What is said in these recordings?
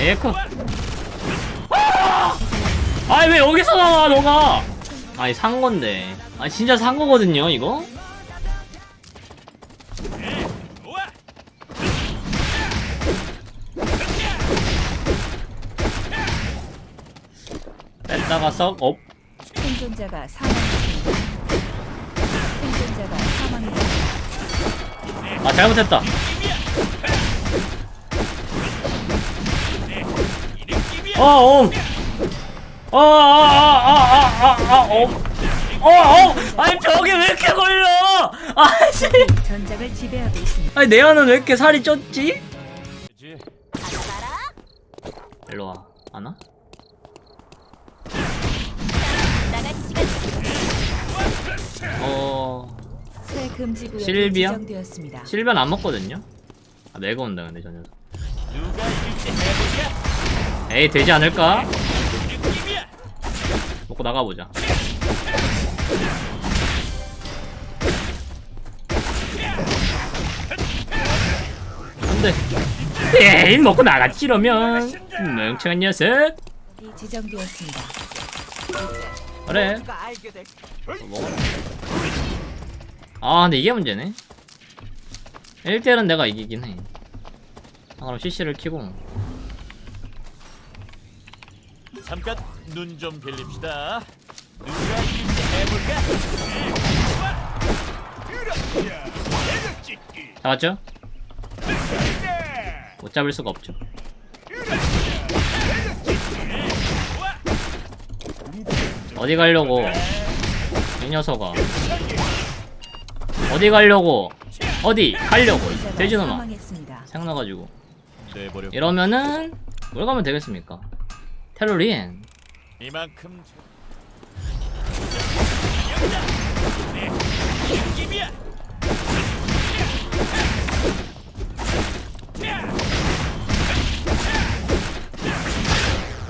에코. 아니 왜 여기서 나와 너가? 아니 산 건데. 아 진짜 산 거거든요 이거. 뺐다가 썩 업. 생존자가 사망했습니다. 생존자가 사망했습니다. 아 잘못했다. 어, 어. 어, 아, 아, 아, 아, 아, 어. 어, 어. 아니 벽에 왜 이렇게 걸려? 아씨. 전장을 지배하고 있습니다. 아니 내아는 왜 이렇게 살이 쪘지? 일로 와. 안 와? 어. 새 금지 구역이 실비아? 지정되었습니다. 실변 안 먹거든요. 아 내가 온다 근데 저 녀석. 누가 이길지? 에이 되지 않을까? 먹고 나가보자. 안돼. 에이 먹고 나갔지 이러면 멍청한 녀석. 이 지정되었습니다. 그래. 아 근데 이게 문제네. 1대1은 내가 이기긴 해. 아, 그럼 CC를 키고 잠깐 눈 좀 빌립시다. 누가 이길지 해볼까? 잡았죠? 못 잡을 수가 없죠. 어디 가려고? 이 녀석아. 어디 가려고? 어디 가려고? 돼지놈아. 생나가지고. 내버려. 이러면은 뭘 가면 되겠습니까? 테러리엔. 이만큼.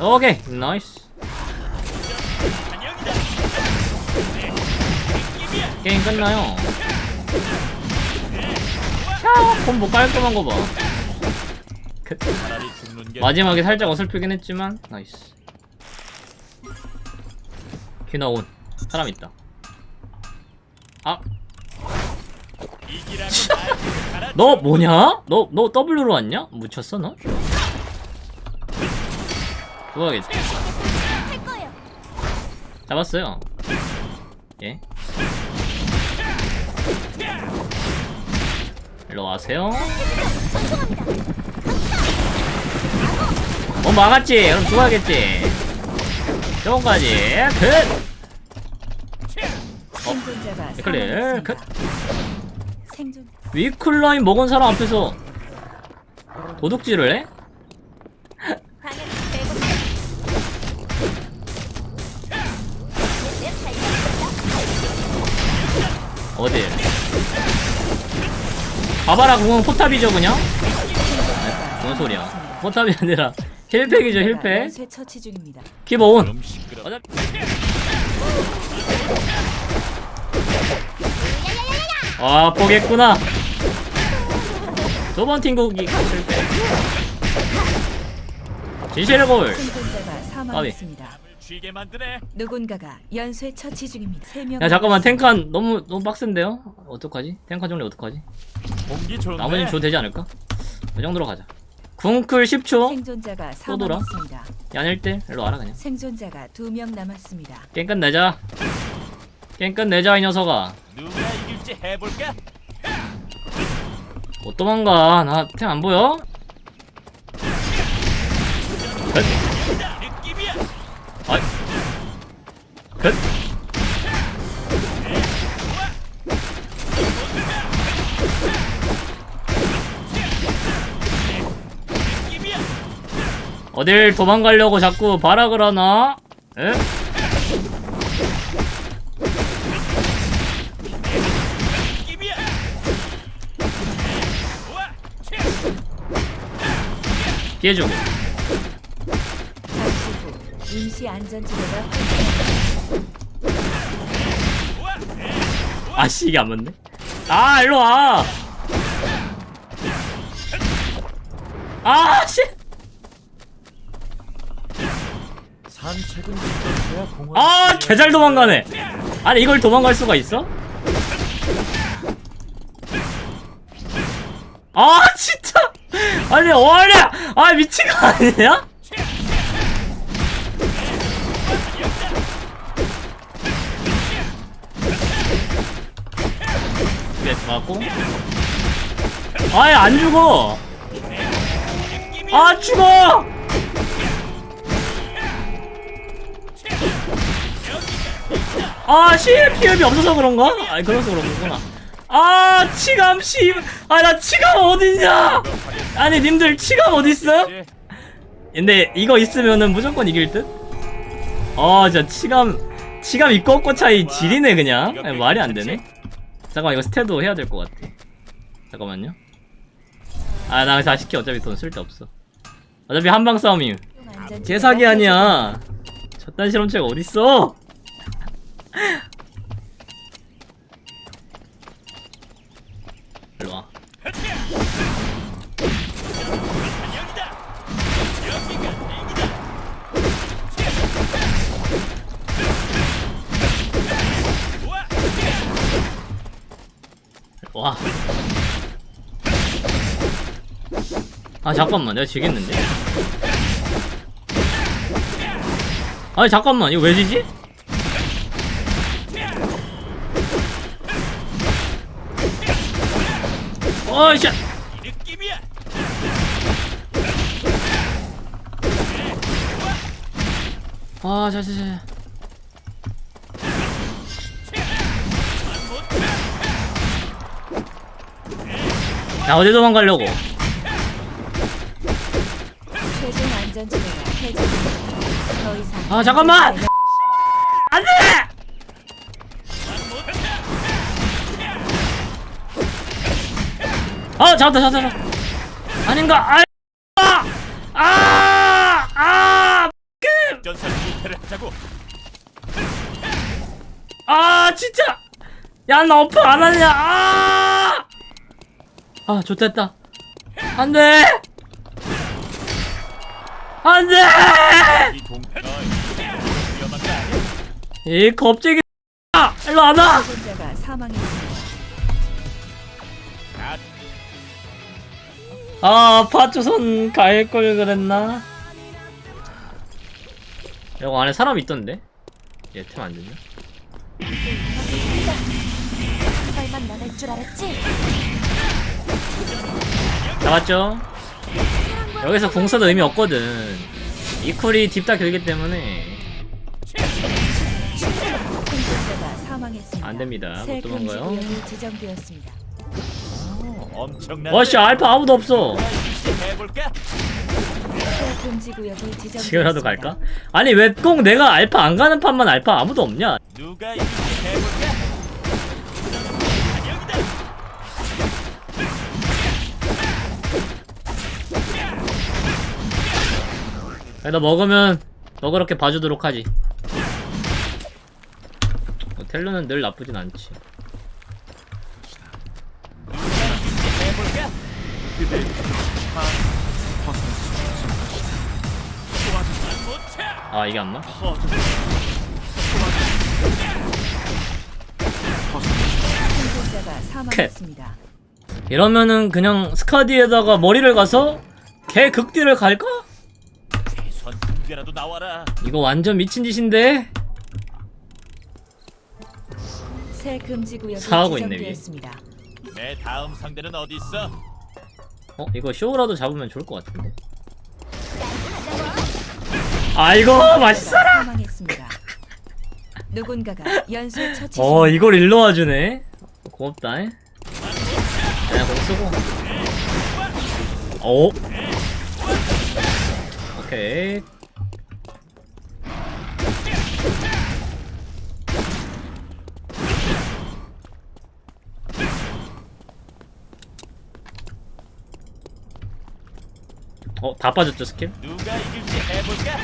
오케이, 나이스. 게임 끝나요. 샤, 콤보 깔끔한 거 봐. 그, 마지막에 살짝 어설프긴 했지만 나이스. 퀴나온 사람 있다. 아. 너 뭐냐? 너 너 W로 왔냐? 묻혔어 너? 좋아하겠지. 잡았어요. 예. 일로 와세요. 어 막았지? 그럼 좋아하겠지. 저거까지. 끝. 사망했습니다. 컷. 생존 위클라인 먹은 사람 앞에서 도둑질을 해? 어디? 봐봐라 그건 포탑이죠 그냥? 뭔 소리야 포탑이 아니라 힐팩이죠 힐팩 연쇄 처치 중입니다. 어차피 아 포겠구나 두번 팀국이 생존자가 사망했습니다. 쥐게 만드네. 누군가가 연쇄 처치 중입니다. 세 명. 야 잠깐만 탱칸 너무 너무 빡센데요? 어떡하지? 탱칸 정리 어떡하지? 공기 좋네. 나머지는 줘도 되지 않을까? 그 정도로 가자 궁클 10초 생존자가 또 돌아? 사망했습니다. 야닐 때 일로 와라 그냥 생존자가 두 명 남았습니다. 게임 끝내자 게임 끝내자 이 녀석아 누가 이길지 해볼까? 못 도망가 나탱안 보여? 끝 느낌이야. 아이 끝 어딜 도망가려고 자꾸 발악을 하나? 에? 피해주고 임시 안전지대가 아씨 이게 안 맞네 아 일로 와 아씨 아, 개잘 도망가네. 아니, 이걸 도망갈 수가 있어? 아, 진짜. 아니, 어려. 아, 미친 거 아니야? 맞고. 아예 안 죽어. 아, 죽어. 아, 피흡이 없어서 그런가? 아니, 그래서 그런 거구나. 아, 치감, 씨. 아, 나 치감 어딨냐? 아니, 님들 치감 어딨어? 근데 이거 있으면은 무조건 이길 듯? 아, 진짜 치감, 치감 있고 없고 차이 지리네, 그냥. 아니, 말이 안 되네. 잠깐만, 이거 스테도 해야 될 것 같아. 잠깐만요. 아, 나 다시키 어차피 돈 쓸데 없어. 어차피 한방 싸움임. 개사기 아니야. 저딴 실험체가 어딨어? 일로와. 와. 아 잠깐만 내가 지겠는데. 아니 잠깐만 이거 왜 지지? 어이씨. 이 느낌이야. 아 자 자자. 야 어디 도망가려고? 최종 안전지대가 해제됩니다. 더 이상 아, 잠깐만! 아 잡았다 잡았다 잡았다. 아닌가? 아! 아! 아! 그! 후퇴를 하자고. 아 진짜! 야나 어플 안 하냐? 아! 아 좋됐다. 안돼! 안돼! 이 동. 너 위험한 거 아니야? 이 겁쟁이 아! 일로 안 와! 생존자가 사망했습니다. 아, 아, 파초선 갈걸 그랬나? 이거 안에 사람 있던데? 얘템안 되냐? 빨만 나갈 줄 알았지? 잡았죠? 여기서 궁 써도 의미 없거든. 이 쿨이 딥다 길기 때문에. 안 됩니다. 새못 도망가요. 지정되었습니다. 엄청난. 와씨 알파 아무도 없어. 해볼까? 새 금지 구역이 지정되었습니다. 지금이라도 갈까? 아니 왜 꼭 내가 알파 안 가는 판만 알파 아무도 없냐? 누가 해볼까? 그래도 먹으면 너 그렇게 봐주도록 하지. 뭐, 텔로는 늘 나쁘진 않지. 못. 아 이게 안 나? 생존자가 사망했습니다. 이러면은 그냥 스카디에다가 머리를 가서 개 극딜을 갈까? 최소한 나와라. 이거 완전 미친 짓인데? 새 금지 구역이 사하고 있네, 지정되었습니다. 내 다음 상대는 어디 있어? 어 이거 쇼라도 잡으면 좋을 것 같은데. 아이고 맛있어라. 사망했습니다. 누군가가 연쇄 처치 어중 이걸 일로 와주네. 고맙다. 잉? 그냥 공 쓰고. 오. 오케이. 어, 다 빠졌죠, 스킬? 누가 이길지 해볼까?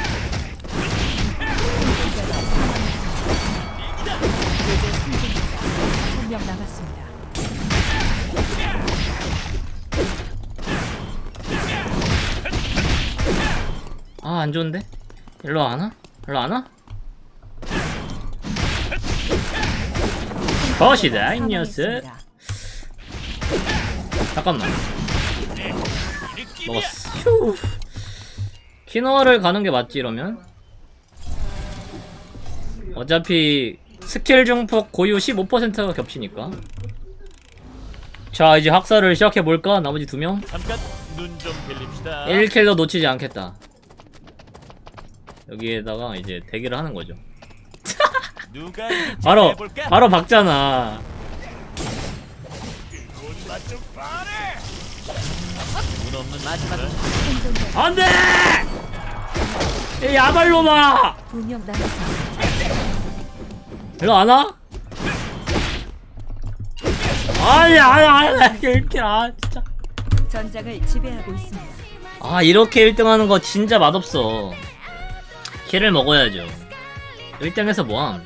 한명 남았습니다. 아, 안 좋은데? 일로 안 와? 별로 안 와? 거시다 이 녀석. 잠깐만 먹었어. 휴. 키노어를 가는 게 맞지 이러면? 어차피 스킬 증폭 고유 15%가 겹치니까. 자 이제 학살을 시작해볼까? 나머지 두 명? 잠깐 눈 좀 빌립시다. 1킬도 놓치지 않겠다. 여기에다가 이제 대기를 하는 거죠. 누가 바로 해볼까? 바로 박잖아 운 없는 마지막 안돼 이 야발로마. 일로 안 와? 아니 아니 아니 이렇게 아 진짜 전장을 지배하고 있습니다. 아 이렇게 1등 하는 거 진짜 맛없어 키를 먹어야죠 1등에서 뭐함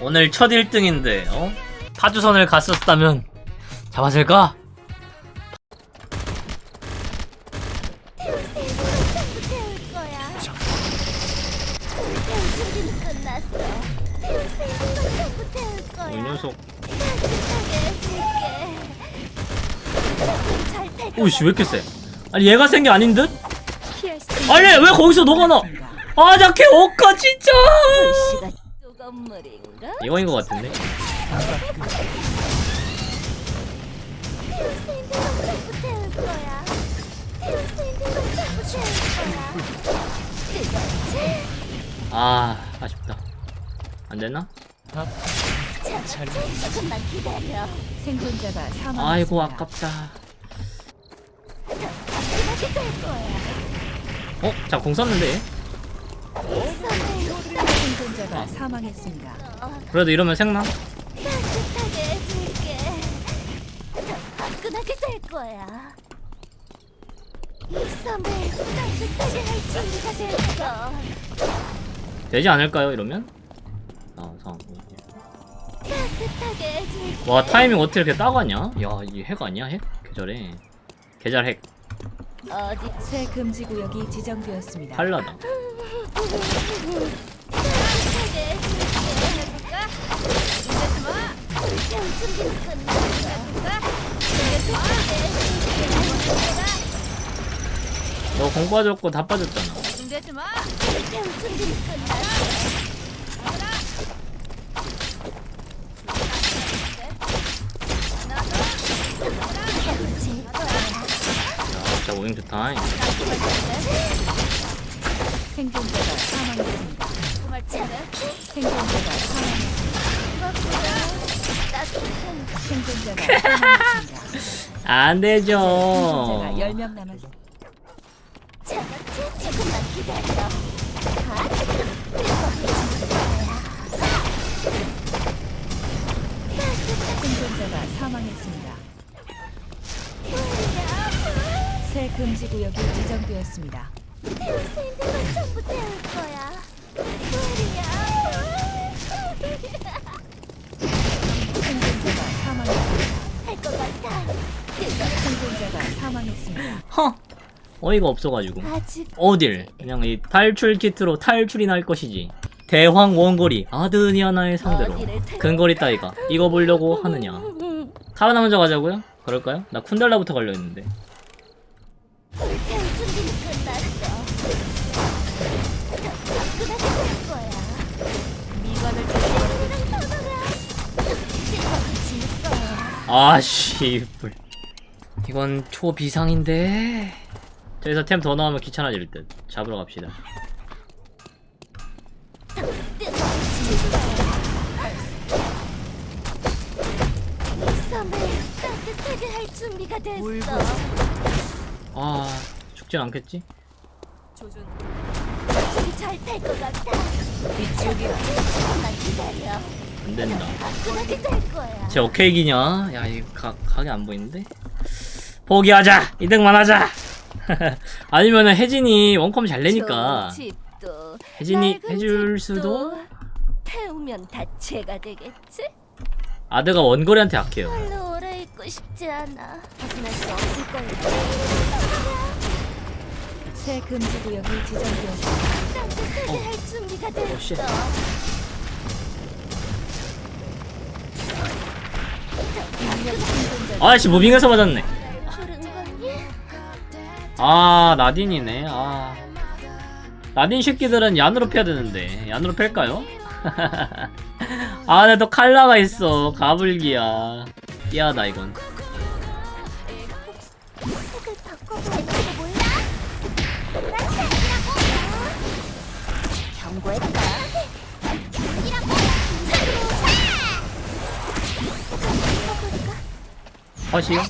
오늘 첫 1등인데 어? 파주선을 갔었다면 잡았을까? 이. 녀석. 오이씨 왜 이렇게 세 아니 얘가 센 게 아닌 듯? 아니 왜 거기서 너가 나 아, 나걔 옷가 진짜! 이거인 것 같은데? 거야. 거야. 아, 아쉽다. 안 됐나? 자, 조금만 기다려. 생존자가 사망했습니다. 아이고, 아깝다. 따뜻하게 될 거야. 어? 자, 공 썼는데? 생존자가 아. 사망했습니다. 어, 그래도 이러면 생나? 따뜻하게 해줄게. 더 화끈하게 될 거야. 이 섬을 따뜻하게 할 준비가 됐어. 되지 않을까요, 이러면? 아, 상. 와, 타이밍 어떻게 이렇게 따가냐? 야, 이 핵 아니야, 핵? 계절에. 계절 핵. 어디 새 금지 구역이 지정되었습니다. 팔라다. 해줄게. 이제 끝났어. 해줄게. 너공 빠졌고 다 빠졌잖아. 준비하지 마. 오행 좋다. 생존자가 사망했습니다. 정말 잘해. 생존자가 사망했습니다. 따뜻한 생존자가 사망했습니다. 안 되죠. 생존자가 10명 남았습니다. 차갑지? 조금만 기다려. 아, 생존자가 사망했습니다. 새 금지 구역이 지정되었습니다. 태울 수 있는 건 전부 태울 거야. 우리야. 생존자가 사망했습니다. 할 것 같아. 생존자가 사망했습니다. 허! 어이가 없어가지고. 아직 어딜? 그냥 이 탈출 키트로 탈출이나 할 것이지. 대황 원거리 아드니아나의 상대로 근거리 따위가 이거 보려고 하느냐. 타워나 먼저 가자고요? 그럴까요? 나 쿤달라부터. 뜨거워질 거야. 아씨, 뿔. 이건 초비상인데. 저기서 템더 나오면 귀찮아질 듯. 잡으러 갑시다. 뜨거워질 거야. 이 섬을 따뜻하게 할 준비가 됐어. 아, 죽진 않겠지? 잘탈 것 같아. 이쪽이 조금만 기다려. 안 된다. 화끈하게 될 거야. 쟤 오케이기냐? 야, 이 각, 각이 안 보이는데? 포기하자! 2등만 하자! 아니면은 혜진이 원컴 잘 내니까. 집도 혜진이 낡은 해줄 집도 수도? 태우면 다 제가 되겠지? 아드가 원거리한테 약해요. 별로 오래 있고 싶지 않아. 벗어날 수 없을 거야. 새 금지 구역이 지정되었습니다. 따뜻하게 할 준비가 어, 씨. 됐어. 강력 생존자가 아씨 무빙에서 맞았네? 아 나딘이네 아 나딘 새끼들은 얀으로 패야 되는데 얀으로 팰까요? 아 근데 또 칼라가 있어 가불기야 띠하다 이건. 바꿔볼까? 컷이요?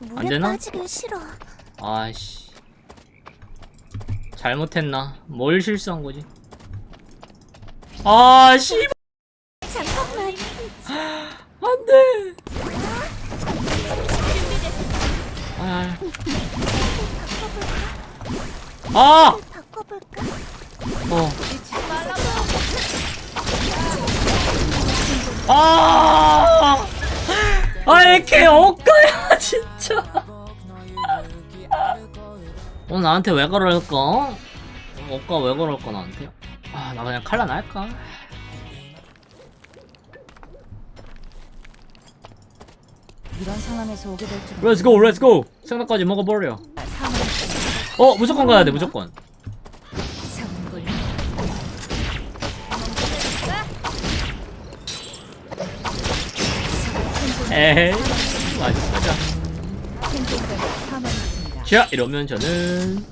물에 되나? 빠지긴 싫어. 아씨 잘못했나? 뭘 실수한 거지? 아 씨. 잠깐만. 안돼. 아. 아. 바꿔볼까? 어. 아. 아이 개 억까 어 나한테 왜 그럴까? 어, 억까 왜 그럴까 나한테? 아 나 그냥 칼라 날까? 이런 상황에서 오게 될 줄은 Let's go, let's go. 생각까지 먹어버려. 어 무조건 가야 돼 무조건. 성불 에이 자 이러면 저는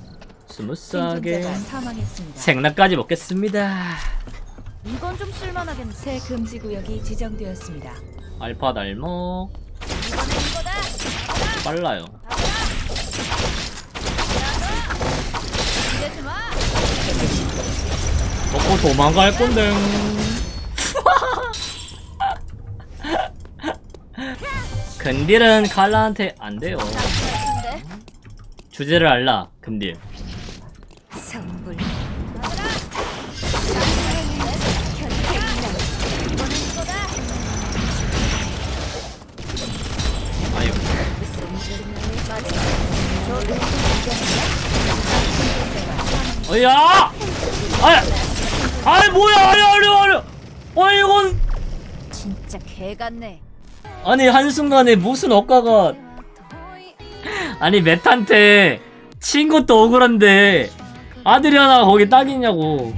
스무스하게 생존자가 사망했습니다. 생나까지 먹겠습니다. 이건 좀 쓸만하겠네. 새 금지 구역이 지정되었습니다. 알파 날먹 빨라요. 먹고 도망갈 건데. 근딜은 칼라한테 안 돼요. 주제를 알라 근딜. 성불 아유. 어야! 아, 아이 뭐야? 아니 아니 아니. 아니 이건 진짜 개 같네. 아니 한순간에 무슨 억가가 아니 메탄테 친 것도 억울한데 아들이 하나 거기 딱이냐고